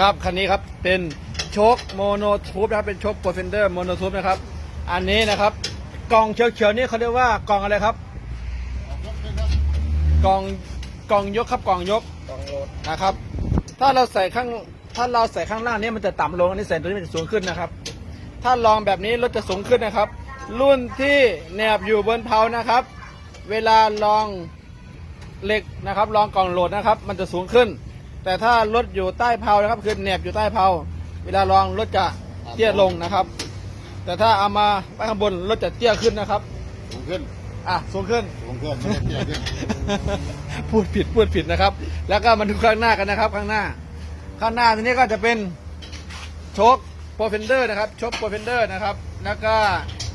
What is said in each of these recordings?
ครับคันนี้ครับเป็นโชคโมโนทูบนะครับเป็นโชคโปรเฟนเดอร์โมโนทูบนะครับ อันนี้นะครับกล่องเขียวๆนี่เขาเรียกว่ากล่องอะไรครับกล่องกล่องยกครับกล่องยกกองโหลดนะครับ ถ้าเราใส่ข้างถ้าเราใส่ข้างล่างนี่มันจะต่ำลงอันนี้ใส่ตัวนี้มันจะสูงขึ้นนะครับ ถ้าลองแบบนี้รถจะสูงขึ้นนะครับ รุ่นที่แนบอยู่บนเพลานะครับ เวลาลองเหล็กนะครับลองกล่องโหลดนะครับ มันจะสูงขึ้น แต่ถ้ารถอยู่ใต้เพลานะครับคือแนบอยู่ใต้เพลาเวลาลองรถจะเตี้ยลงนะครับ แต่ถ้าเอามาไว้ข้างบนรถจะเตี้ยขึ้นนะครับ สูงขึ้นอะสูงขึ้น สูงขึ้นไม่ได้เตี้ยขึ้น พูดผิดพูดผิดนะครับ แล้วก็มาดูข้างหน้ากันนะครับ ข้างหน้า ข้างหน้าทีนี้ก็จะเป็นโชคโปรเฟนเดอร์นะครับโชคโปรเฟนเดอร์นะครับ แล้วก็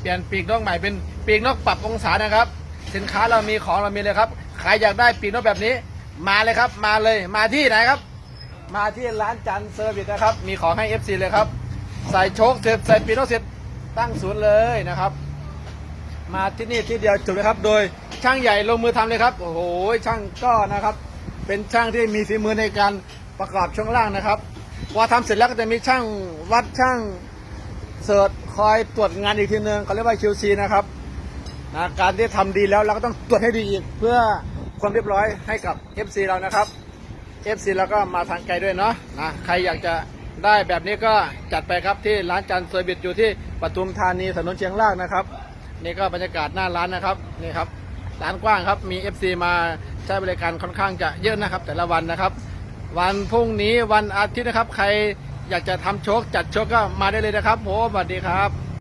เปลี่ยนปีกนกใหม่เป็นปีกนกปรับองศานะครับ สินค้าเรามีของเรามีเลยครับใครอยากได้ปีกนกแบบนี้ มาเลยครับมาเลยมาที่ไหนครับ มาที่ร้านจันเซอร์วิสนะครับ มีของให้ FC เลยครับ ใส่โชคเสร็จใส่ปีกนเสร็จตั้งศูนย์เลยนะครับ มาที่นี่ที่เดียวจบเลยครับ โดยช่างใหญ่ลงมือทำเลยครับ โอ้โหช่างก็นะครับ เป็นช่างที่มีฝีมือในการประกอบช่วงล่างนะครับพอทำเสร็จแล้วก็จะมีช่างวัดช่างเสิร์ชคอยตรวจงานอีกทีนึงเขาเรียกว่า QC นะครับนะการที่ทำดีแล้วเราก็ต้องตรวจให้ดีอีกเพื่อ ความเรียบร้อยให้กับ FC เรานะครับ FC เราก็มาทางไกลด้วยเนาะนะใครอยากจะได้แบบนี้ก็จัดไปครับที่ร้านจันทร์เซอร์วิสอยู่ที่ปทุมธานีถนนเชียงรากนะครับ นี่ก็บรรยากาศหน้าร้านนะครับนี่ครับร้านกว้างครับมี FC มาใช้บริการค่อนข้างจะเยอะนะครับ แต่ละวันนะครับ วันพรุ่งนี้วันอาทิตย์นะครับ ใครอยากจะทำโชคจัดโชคก็มาได้เลยนะครับผมสวัสดีครับ